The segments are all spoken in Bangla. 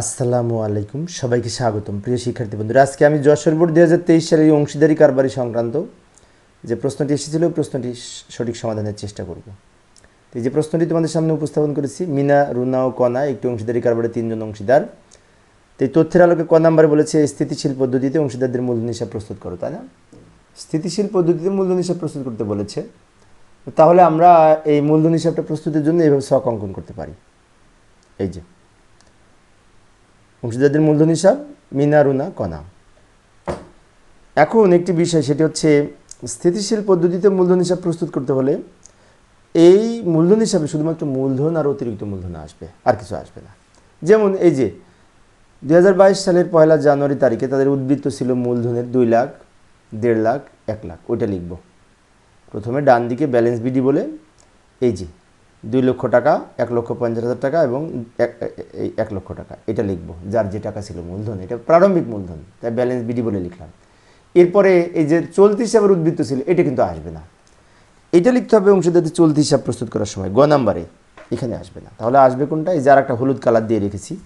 আসসালামু আলাইকুম, সবাইকে স্বাগতম। প্রিয় শিক্ষার্থী বন্ধুরা, আজকে আমি যশোর বোর্ড দু হাজার তেইশ সালের এই অংশীদারি কারবারি সংক্রান্ত যে প্রশ্নটি এসেছিল প্রশ্নটি সঠিক সমাধানের চেষ্টা করব। এই যে প্রশ্নটি তোমাদের সামনে উপস্থাপন করেছি, মিনা, রুনা ও কনা একটি অংশীদারি কারবারে তিনজন অংশীদার। তো এই তথ্যের আলোকে ক নাম্বারে বলেছে, স্থিতিশীল পদ্ধতিতে অংশীদারদের মূলধন হিসাব প্রস্তুত করো, তাই না? স্থিতিশীল পদ্ধতিতে মূলধন হিসাব প্রস্তুত করতে বলেছে। তাহলে আমরা এই মূলধন হিসাবটা প্রস্তুতের জন্য এইভাবে শখ অঙ্কন করতে পারি। এই যে অংশীদারদের মূলধন হিসাব, মিনা, রুনা, কণা। এখন একটি বিষয়, সেটি হচ্ছে স্থিতিশীল পদ্ধতিতে মূলধন হিসাব প্রস্তুত করতে হলে এই মূলধন হিসাবে শুধুমাত্র মূলধন আর অতিরিক্ত মূলধন আসবে, আর কিছু আসবে না। যেমন এই যে দু হাজার বাইশ সালের পয়লা জানুয়ারি তারিখে তাদের উদ্বৃত্ত ছিল মূলধনের দুই লাখ, দেড় লাখ, এক লাখ। ওইটা লিখব। প্রথমে ডান দিকে ব্যালেন্স বিডি বলে, এই যে দুই লক্ষ টাকা, এক লক্ষ পঞ্চাশ হাজার টাকা এবং এক, এই এক লক্ষ টাকা। এটা লিখব, যার যে টাকা ছিল মূলধন। এটা প্রারম্ভিক মূলধন, তাই ব্যালেন্স বিডি বলে লিখলাম। এরপরে এই যে চলতি হিসাবের উদ্বৃত্ত ছিল, এটা কিন্তু আসবে না। এটা লিখতে হবে অংশীদারদের চলতি হিসাব প্রস্তুত করার সময়। গ নাম্বারে, এখানে আসবে না। তাহলে আসবে কোনটা? এই যার একটা হলুদ কালার দিয়ে রেখেছি।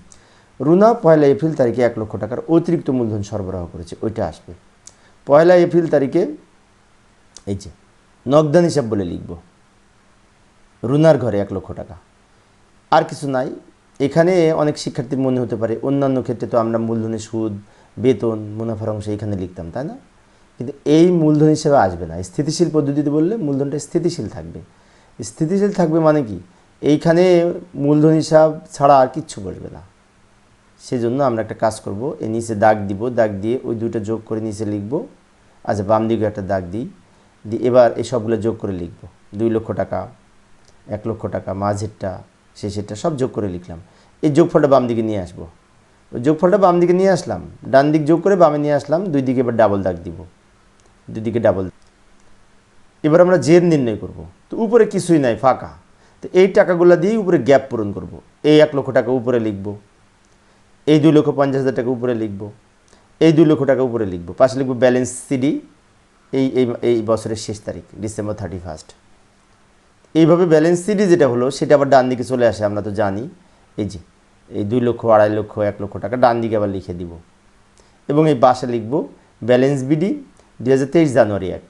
রুনা, পয়লা এপ্রিল তারিখে এক লক্ষ টাকার অতিরিক্ত মূলধন সরবরাহ করেছে। ওইটা আসবে। পয়লা এপ্রিল তারিখে, এই যে, নগদান হিসাব বলে লিখব। রুনার ঘরে এক লক্ষ টাকা। আর কিছু নাই। এখানে অনেক শিক্ষার্থীর মনে হতে পারে, অন্যান্য ক্ষেত্রে তো আমরা মূলধনের সুদ, বেতন, মুনাফার অংশ এখানে লিখতাম, তাই না? কিন্তু এই মূলধন হিসেবে আসবে না। স্থিতিশীল পদ্ধতিতে বললে মূলধনটা স্থিতিশীল থাকবে। স্থিতিশীল থাকবে মানে কি? এইখানে মূলধন হিসাব ছাড়া আর কিচ্ছু বলবে না। সেজন্য আমরা একটা কাজ করব এই নিচে দাগ দিব, দাগ দিয়ে ওই দুটো যোগ করে নিচে লিখব। আচ্ছা বাম দিকে একটা দাগ দিই, দিয়ে এবার এই সবগুলো যোগ করে লিখব। দুই লক্ষ টাকা এক লক্ষ টাকা, মাঝেরটা, শেষেরটা, সব যোগ করে লিখলাম। এই যোগফলটা বাম দিকে নিয়ে আসব। যোগফলটা বাম দিকে নিয়ে আসলাম, ডান দিক যোগ করে বামে নিয়ে আসলাম, দুই দিকে এবার ডাবল দাগ দিব। দুই দিকে ডাবল এবার আমরা জেদ নির্ণয় করব। তো উপরে কিছুই নাই, ফাঁকা। তো এই টাকাগুলো দিয়েই উপরে গ্যাপ পূরণ করব। এই এক লক্ষ টাকা উপরে লিখব। এই দুই লক্ষ পঞ্চাশ হাজার টাকা উপরে লিখব। এই দুই লক্ষ টাকা উপরে লিখব। পাশে লিখব ব্যালেন্স সিডি, এই এই বছরের শেষ তারিখ, ডিসেম্বর থার্টি ফার্স্ট এইভাবে ব্যালেন্স সিডি যেটা হলো, সেটা আবার ডান দিকে চলে আসে, আমরা তো জানি। এই যে, এই দুই লক্ষ, আড়াই লক্ষ, এক লক্ষ টাকা ডান দিকে আবার লিখে দিব। এবং এই বাসে লিখব ব্যালেন্স বিডি দু হাজার তেইশ জানুয়ারি এক।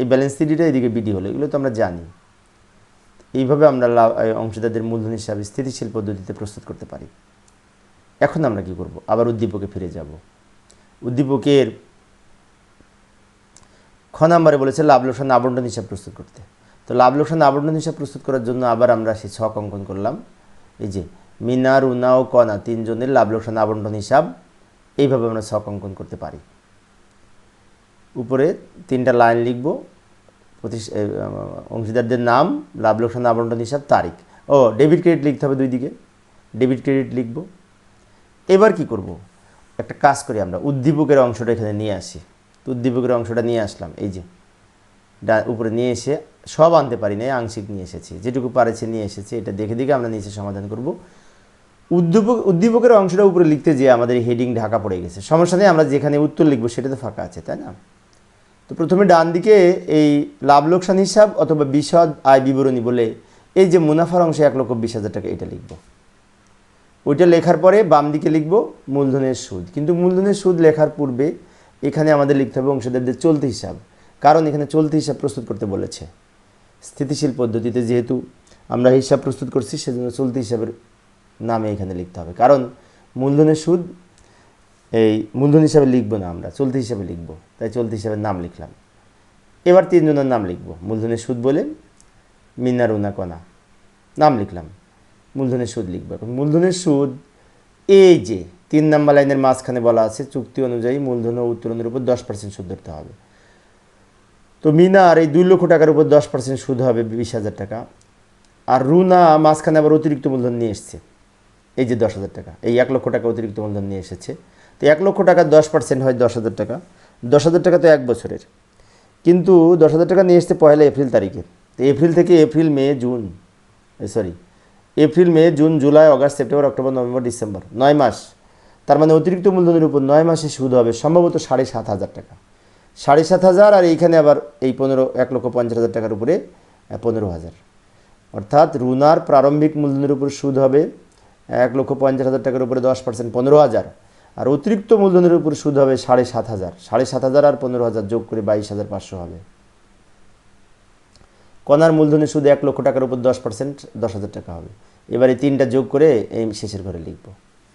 এই ব্যালেন্স সিডিটা এদিকে বিডি হলো, এগুলো তো আমরা জানি। এইভাবে আমরা লাভ অংশীদারদের মূলধন হিসাবে স্থিতিশীল পদ্ধতিতে প্রস্তুত করতে পারি। এখন আমরা কি করব? আবার উদ্দীপকে ফিরে যাব। উদ্দীপকের খ নাম্বারে বলেছে লাভ লোকসান আবন্টন হিসাব প্রস্তুত করতে। তো লাভ লোকসান আবন্টন হিসাব প্রস্তুত করার জন্য আবার আমরা সেই ছক অঙ্কন করলাম। এই যে মিনা রুনা ও কনা তিনজনের লাভ লোকসান আবন্টন হিসাব, এইভাবে আমরা ছক অঙ্কন করতে পারি। উপরে তিনটা লাইন লিখব অংশীদারদের নাম, লাভ লোকসান আবন্টন হিসাব, তারিখ। ও, ডেবিট ক্রেডিট লিখতে হবে দুই দিকে। ডেবিট ক্রেডিট লিখব। এবার কি করব? একটা কাজ করি আমরা, উদ্দীপকের অংশটা এখানে নিয়ে আসি। তো উদ্দীপকের অংশটা নিয়ে আসলাম, এই যে। উপরে নিয়ে এসে সব আনতে পারি না আংশিক নিয়ে এসেছি। যেটুকু পারেছে নিয়ে এসেছি, এটা দেখে দেখে আমরা নিচে সমাধান করব। উদ্দীপক, উদ্দীপকের অংশটা উপরে লিখতে যেয়ে আমাদের হেডিং ঢাকা পড়ে গেছে। সমস্যা নেই, আমরা যেখানে উত্তর লিখব সেটা তো ফাঁকা আছে, তাই না? তো প্রথমে ডান দিকে এই লাভ লোকসান হিসাব অথবা বিশদ আয় বিবরণী বলে এই যে মুনাফার অংশে এক লক্ষ বিশ হাজার টাকা, এটা লিখব। ওইটা লেখার পরে বাম দিকে লিখব মূলধনের সুদ। কিন্তু মূলধনের সুদ লেখার পূর্বে এখানে আমাদের লিখতে হবে অংশীদারদের চলতি হিসাব। কারণ এখানে চলতি হিসাব প্রস্তুত করতে বলেছে। স্থিতিশীল পদ্ধতিতে যেহেতু আমরা হিসাব প্রস্তুত করছি, সেজন্য চলতি হিসাবের নামে এখানে লিখতে হবে। কারণ মূলধনের সুদ, এই মূলধন হিসাবে লিখব না আমরা, চলতি হিসাবে লিখব। তাই চলতি হিসাবে নাম লিখলাম। এবার তিনজনের নাম লিখব। মূলধনের সুদ বলে মিনা রুনা, কণা, নাম লিখলাম। মূলধনের সুদ লিখব। এখন মূলধনের সুদ এই যে, তিন নাম্বার লাইনের মাঝখানে বলা আছে, চুক্তি অনুযায়ী মূলধন ও উত্তোলনের উপর দশ পার্সেন্ট সুদ ধরতে হবে। তো মিনার এই দুই লক্ষ টাকার উপর দশ পার্সেন্ট সুদ হবে, বিশ হাজার টাকা। আর রুনা মাঝখানে আবার অতিরিক্ত মূলধন নিয়ে এসছে। এই যে দশ হাজার টাকা, এই এক লক্ষ টাকা অতিরিক্ত মূলধন নিয়ে এসেছে। তো এক লক্ষ টাকা দশ পার্সেন্ট হয় দশ হাজার টাকা। দশ হাজার টাকা তো এক বছরের। কিন্তু দশ হাজার টাকা নিয়ে এসছে পয়লা এপ্রিল তারিখে। তো এপ্রিল থেকে April, May, June sorry, April, May, June, July August September, October, November, December, নয় মাস। তার মানে অতিরিক্ত মূলধনের উপর নয় মাসে সুদ হবে, সম্ভবত সাড়ে সাত হাজার টাকা। সাড়ে সাত হাজার আর এইখানে আবার এই পনেরো, এক লক্ষ পঞ্চাশ হাজার টাকার উপরে পনেরো হাজার। অর্থাৎ রুনার প্রারম্ভিক মূলধনের উপর সুদ হবে এক লক্ষ পঞ্চাশ হাজার টাকার উপরে দশ পার্সেন্ট, পনেরো হাজার। আর অতিরিক্ত মূলধনের উপর সুদ হবে সাড়ে সাত হাজার। সাড়ে সাত হাজার আর পনেরো হাজার যোগ করে বাইশ হাজার পাঁচশো হবে। কনার মূলধনের সুদ এক লক্ষ টাকার উপর দশ পার্সেন্ট, দশ হাজার টাকা হবে। এবারে তিনটা যোগ করে এই শেষের ঘরে লিখব।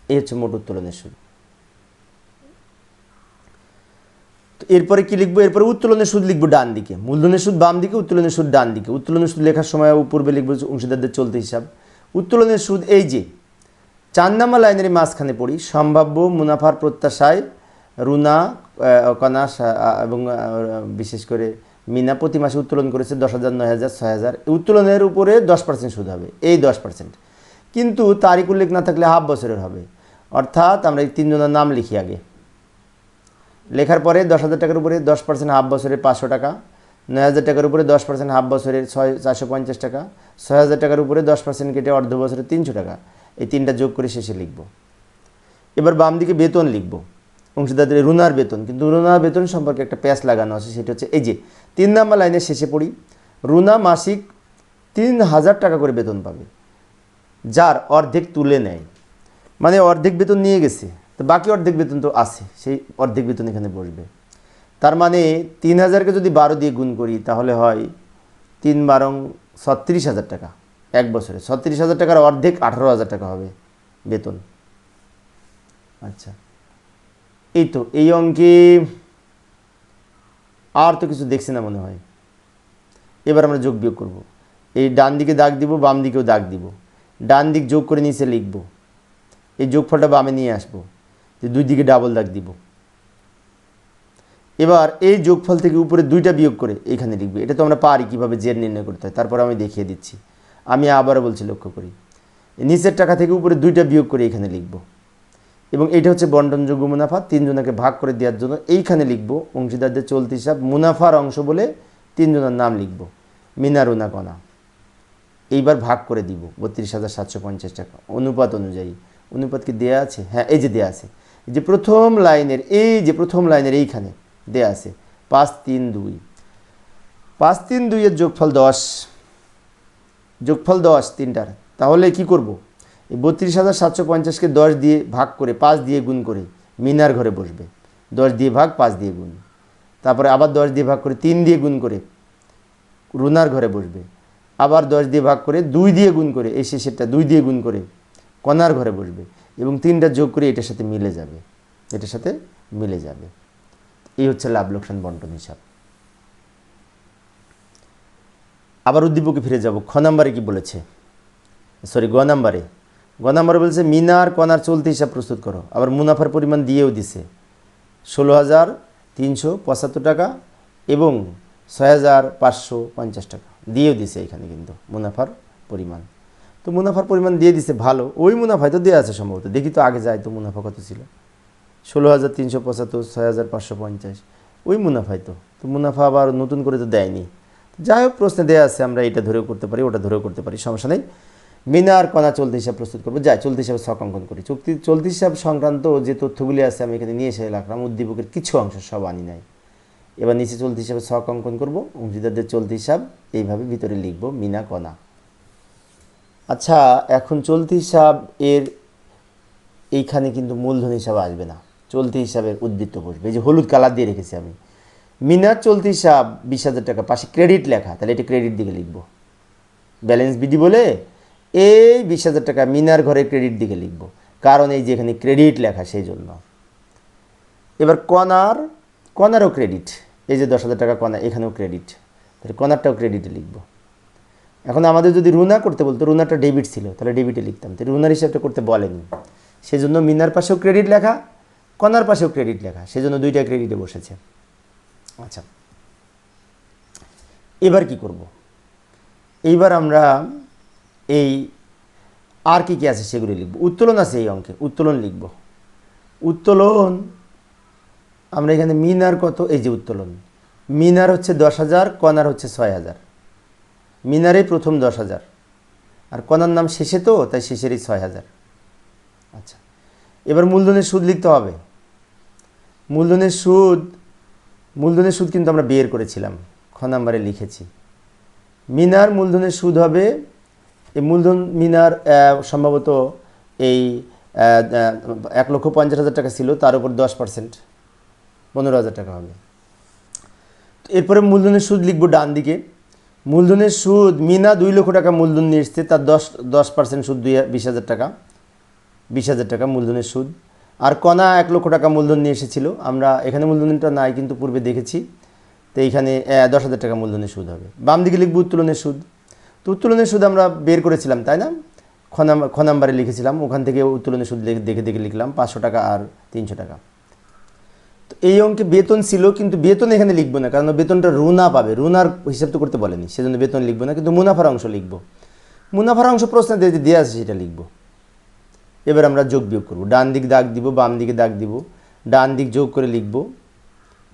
এই হচ্ছে মোট উত্তোলনের সুদ তো এরপরে কি লিখব? এরপরে উত্তোলনের সুদ লিখব ডান দিকে। মূলধনের সুদ বাম দিকে, উত্তোলনের সুদ ডান দিকে। উত্তোলনের সুদ লেখার সময় পূর্বে লিখব অংশীদারদের চলতি হিসাব। উত্তোলনের সুদ এই যে নাম্বার লাইনের মাঝখানে পড়ি, সম্ভাব্য মুনাফার প্রত্যাশায় রুনা কণা এবং বিশেষ করে মিনা প্রতি মাসে উত্তোলন করেছে দশ হাজার, নয় হাজার, ছয় হাজার। উত্তোলনের উপরে দশ পার্সেন্ট সুদ হবে, এই দশ পার্সেন্ট। কিন্তু তারিখ উল্লেখ না থাকলে হাফ বছরের হবে। অর্থাৎ আমরা এই তিনজনের নাম লিখি আগে। লেখার পরে দশ হাজার টাকার উপরে দশ পার্সেন্ট হাফ বছরের পাঁচশো টাকা, নয় হাজার টাকার উপরে দশ পার্সেন্ট হাফ বছরের ছয়, চারশো পঞ্চাশ টাকা, ছয় হাজার টাকার উপরে দশ পার্সেন্ট কেটে অর্ধ বছরে তিনশো টাকা। এই তিনটা যোগ করে শেষে লিখব। এবার বাম দিকে বেতন লিখব। অংশীদারদের রুনার বেতন। কিন্তু রুনার বেতন সম্পর্কে একটা প্যাচ লাগানো আছে, সেটা হচ্ছে এই যে তিন নাম্বার লাইনের শেষে পড়ি রুনা মাসিক তিন হাজার টাকা করে বেতন পাবে, যার অর্ধেক তুলে নেয়। মানে অর্ধেক বেতন নিয়ে গেছে। তো বাকি অর্ধেক বেতন তো আছে, সেই অর্ধেক বেতন এখানে বসবে। তার মানে তিন হাজারকে যদি বারো দিয়ে গুণ করি, তাহলে হয় তিন বারং ছত্রিশ হাজার টাকা এক বছরে। ছত্রিশ হাজার টাকার অর্ধেক আঠারো হাজার টাকা হবে বেতন। আচ্ছা এই তো, এই অঙ্কে আর তো কিছু দেখছি না মনে হয়। এবার আমরা যোগ বিয়োগ করব। এই ডান দিকে দাগ দিব, বাম দিকেও দাগ দিব। ডান দিক যোগ করে নিচে লিখব। এই যোগফলটা বামে নিয়ে আসব। যে দুই দিকে ডাবল দাগ দিব। এবার এই যোগফল থেকে উপরে দুইটা বিয়োগ করে এখানে লিখবে। এটা তো আমরা পারি কীভাবে জের নির্ণয় করতে হয়। তারপর আমি দেখিয়ে দিচ্ছি। আমি আবারও বলছি লক্ষ্য করি। নিচের টাকা থেকে উপরে দুইটা বিয়োগ করে এখানে লিখব। এবং এটা হচ্ছে বন্টনযোগ্য মুনাফা। তিনজনকে ভাগ করে দেওয়ার জন্য এইখানে লিখব। অংশীদারদের চলতি হিসাব মুনাফার অংশ বলে তিনজনের নাম লিখব। মিনারুনা কণা এইবার ভাগ করে দিব। বত্রিশ হাজার সাতশো পঞ্চাশ টাকা। অনুপাত অনুযায়ী। অনুপাত কি দেয়া আছে? হ্যাঁ এই যে দেয়া আছে। যে প্রথম লাইনের, এই যে প্রথম লাইনের এইখানে দেয়া আছে, পাঁচ, তিন, দুই। পাঁচ, তিন, দুইয়ের যোগফল দশ। যোগফল দশ তিনটার। তাহলে কি করব? এই বত্রিশ হাজার সাতশো পঞ্চাশকে দশ দিয়ে ভাগ করে পাঁচ দিয়ে গুণ করে মিনার ঘরে বসবে। দশ দিয়ে ভাগ, পাঁচ দিয়ে গুণ। তারপরে আবার দশ দিয়ে ভাগ করে তিন দিয়ে গুণ করে রুনার ঘরে বসবে। আবার দশ দিয়ে ভাগ করে দুই দিয়ে গুণ করে, এই শেষেরটা দুই দিয়ে গুণ করে কণার ঘরে বসবে। এবং তিনটা যোগ করে এটার সাথে মিলে যাবে। এটার সাথে মিলে যাবে। এই হচ্ছে লাভ লোকসান বন্টন হিসাব। আবার উদ্দীপকে ফিরে যাব। খ নাম্বারে কি বলেছে? সরি, গ নাম্বারে। গ নাম্বারে বলছে মিনার কণার চলতি হিসাব প্রস্তুত করো। আবার মুনাফার পরিমাণ দিয়েও দিছে। ষোলো হাজার তিনশো পঁচাত্তর টাকা এবং ছয় হাজার পাঁচশো পঞ্চাশ টাকা। দিয়েও দিছে এখানে কিন্তু মুনাফার পরিমাণ। তো মুনাফার পরিমাণ দিয়ে দিছে, ভালো। ওই মুনাফায় তো দেওয়া আছে সম্ভবত। দেখি তো আগে যায় তো মুনাফা কত ছিল। ষোলো হাজার তিনশো পঁচাত্তর, ছয় হাজার পাঁচশো পঞ্চাশ। ওই মুনাফায় তো। তো মুনাফা আবার নতুন করে তো দেয়নি। যাই হোক, প্রশ্নে দেওয়া আছে, আমরা এটা ধরেও করতে পারি, ওটা ধরেও করতে পারি, সমস্যা নেই। মিনার কণা চলতি হিসাব প্রস্তুত করব। যাই, চলতি হিসাবে ছক অঙ্কন করি। চুক্তি, চলতি হিসাব সংক্রান্ত যে তথ্যগুলি আছে, আমি এখানে নিয়ে এসে রাখলাম। উদ্দীপকের কিছু অংশ সব আনি নাই। এবার নিচে চলতি হিসাবে ছক অঙ্কন করব। অংশীদারদের চলতি হিসাব এইভাবে ভিতরে লিখব, মিনা, কণা। আচ্ছা এখন চলতি হিসাব এর এইখানে কিন্তু মূলধন হিসাবে আসবে না। চলতি হিসাবের উদ্বৃত্ত বসবে। এই যে হলুদ কালার দিয়ে রেখেছি আমি। মিনার চলতি হিসাব বিশ হাজার টাকা। পাশে ক্রেডিট লেখা। তাহলে এটা ক্রেডিট দিকে লিখব। ব্যালেন্স বিধি বলে এই বিশ হাজার টাকা মিনার ঘরে ক্রেডিট দিকে লিখব। কারণ এই যে এখানে ক্রেডিট লেখা সেই জন্য। এবার কনার কনারও ক্রেডিট এই যে দশ হাজার টাকা কনা এখানেও ক্রেডিট তাহলে কনারটাও ক্রেডিটে লিখব। এখন আমাদের যদি রুনা করতে বলতো, রুনাটা ডেবিট ছিল, তাহলে ডেবিটে লিখতাম। তো রুনার হিসাবটা করতে বলেনি। সেজন্য মিনার পাশেও ক্রেডিট লেখা কনার পাশেও ক্রেডিট লেখা, সেজন্য দুইটা ক্রেডিটে বসেছে। আচ্ছা। এবার কি করব? এইবার আমরা এই আর কি কি আছে সেগুলি লিখব। উত্তোলন আছে এই অঙ্কে, উত্তোলন লিখব। উত্তোলন, আমরা এখানে মিনার কত? এই যে উত্তোলন। মিনার হচ্ছে দশ হাজার কনার হচ্ছে ছয় হাজার। মিনারে প্রথম দশ হাজার। আর কনার নাম শেষে তো, তাই শেষেরই ছয় হাজার। আচ্ছা এবার মূলধনের সুদ লিখতে হবে। মূলধনের সুদ মূলধনের সুদ কিন্তু আমরা বের করেছিলাম, খ নাম্বারে লিখেছি। মিনার মূলধনের সুদ হবে, এই মূলধন মিনার সম্ভবত এই এক লক্ষ পঞ্চাশ হাজার টাকা ছিল, তার উপর দশ পার্সেন্ট, পনেরো হাজার টাকা হবে। এরপরে মূলধনের সুদ লিখব ডান দিকে। মূলধনের সুদ, মিনা দুই লক্ষ টাকা মূলধন নিয়ে এসছে, তার দশ দশ পার্সেন্ট সুদ দুই, বিশ হাজার টাকা, বিশ হাজার টাকা মূলধনের সুদ। আর কণা এক লক্ষ টাকা মূলধন নিয়ে এসেছিল, আমরা এখানে মূলধনটা নাই কিন্তু পূর্বে দেখেছি, তো এইখানে দশ হাজার টাকা মূলধনের সুদ হবে। বাম দিকে লিখব উত্তোলনের সুদ। তো উত্তোলনের সুদ আমরা বের করেছিলাম, তাই না? খ নাম্বার লিখেছিলাম, ওখান থেকে উত্তোলনের সুদ দেখে দেখে লিখলাম, পাঁচশো টাকা আর তিনশো টাকা। এই অঙ্কে বেতন ছিল, কিন্তু বেতন এখানে লিখব না, কারণ বেতনটা রুনা পাবে। রুনার হিসাব তো করতে বলেনি, সেজন্য বেতন লিখব না, কিন্তু মুনাফার অংশ লিখব। মুনাফার অংশ প্রশ্ন দিয়ে দেওয়া আছে সেটা লিখব। এবার আমরা যোগ বিয়োগ করব। ডান দিক দাগ দিব, বাম দিকে দাগ দিব। ডান দিক যোগ করে লিখব।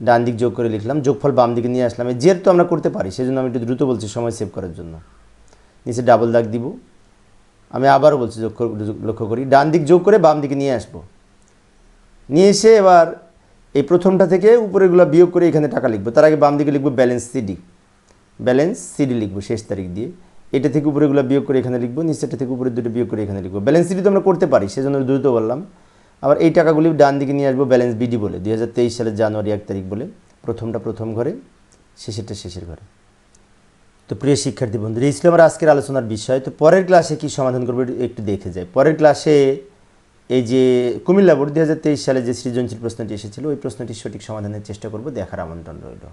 ডান দিক যোগ করে লিখলাম, যোগফল বাম দিকে নিয়ে আসলাম। জের তো আমরা করতে পারি, সেজন্য আমি একটু দ্রুত বলছি, সময় সেভ করার জন্য। নিচে ডাবল দাগ দিব। আমি আবারও বলছি যোগ- লক্ষ্য করি। ডান দিক যোগ করে বাম দিকে নিয়ে আসব। নিয়ে এসে এবার এই প্রথমটা থেকে উপরেগুলো বিয়োগ করে এখানে টাকা লিখব। তার আগে বাম দিকে লিখব ব্যালেন্স সিডি ব্যালেন্স সিডি লিখব শেষ তারিখ দিয়ে। এটা থেকে উপরেগুলো বিয়োগ করে এখানে লিখব, নিচেরটা থেকে উপরে দুটো বিয়োগ করে এখানে লিখব। ব্যালেন্স সিডি তো আমরা করতে পারি, সেজন্য দ্রুত বললাম। আবার এই টাকাগুলি ডান দিকে নিয়ে আসব ব্যালেন্স বিডি বলে, দুই হাজার তেইশ সালের জানুয়ারি এক তারিখ বলে। প্রথমটা প্রথম ঘরে, শেষেরটা শেষের ঘরে। তো প্রিয় শিক্ষার্থী বন্ধুরা, এই ছিল আমার আজকের আলোচনার বিষয়। তো পরের ক্লাসে কি সমাধান করব একটু- দেখে যাই। পরের ক্লাসে এই যে কুমিল্লা বোর্ড দুই হাজার তেইশ সালে যে সৃজনশীল প্রশ্নটি এসেছিল, ওই প্রশ্নটির সঠিক সমাধানের চেষ্টা করব, দেখার আমন্ত্রণ রইল।